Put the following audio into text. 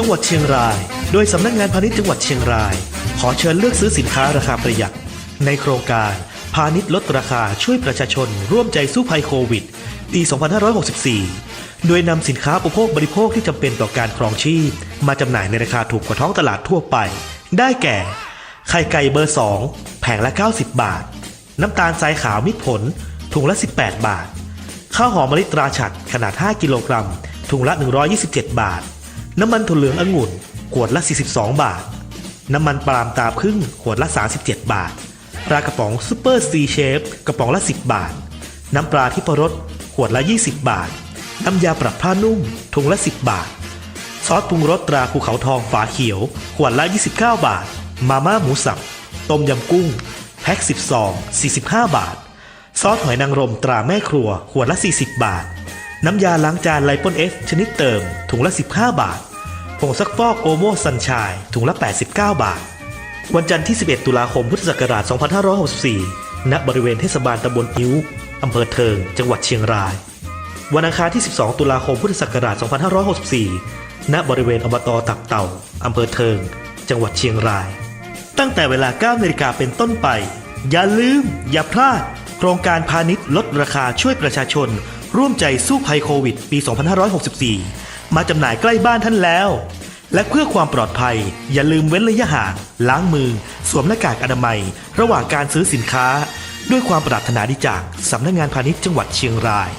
จังหวัดเชียงราย โดยสำนักงานพาณิชย์จังหวัดเชียงราย ขอเชิญเลือกซื้อสินค้าราคาประหยัด ในโครงการพาณิชย์ลดราคาช่วยประชาชน ร่วมใจสู้ภัยโควิด ปี 2564 โดยนำสินค้าอุปโภคบริโภคที่จำเป็นต่อการครองชีพ มาจำหน่ายในราคาถูกกว่าท้องตลาดทั่วไป ได้แก่ ไข่ไก่เบอร์ 2 แผงละ 90 บาท น้ำตาลทรายขาวมิตรผล ถุงละ 18 บาท ข้าวหอมมะลิตราฉัดขนาด 5 กิโลกรัม ถุงละ 127 บาท น้ำมันถั่วเหลืององุ่น ขวดละ 42 บาท น้ำมันปาล์มตาพึ่งขวดละ 37 บาท ปลากระป๋องซูเปอร์ซีเชฟกระป๋องละ 10 บาท น้ำปลาที่ปรสขวดละ 20 บาท น้ำยาปรับผ้านุ่มถุงละ 10 บาท ซอสปรุงรสตราภูเขาทองฝาเขียว ขวดละ 29 บาท มาม่าหมูสับ ต้มยำกุ้ง แพ็ค10ซอง45 บาท ซอสหอยนางรมตราแม่ครัว ขวดละ 40 บาท น้ำยาล้างจานไลปอนเอฟชนิดเติมถุงละ 15 บาท ผงซักฟอกโอโมซันชายถุงละ 89 บาท วันจันทร์ที่ 11 ตุลาคม พุทธศักราช 2564 ณ บริเวณเทศบาลตำบลอิ้ว อำเภอเทิง จังหวัดเชียงราย วันอังคารที่ 12 ตุลาคม พุทธศักราช 2564 ณ บริเวณอบตตับเต่า อำเภอเทิง จังหวัดเชียงราย ตั้งแต่เวลา 9 นาฬิกาเป็นต้นไป อย่าลืม อย่าพลาด โครงการพาณิชย์ลดราคาช่วยประชาชน ร่วมใจสู้ภัยโควิด ปี 2564 มาจำหน่ายใกล้บ้านท่านแล้ว และเพื่อความปลอดภัย อย่าลืมเว้นระยะห่างล้างมือ สวมหน้ากากอนามัย ระหว่างการซื้อสินค้า ด้วยความปรารถนาดีจากสำนักงานพาณิชย์จังหวัดเชียงราย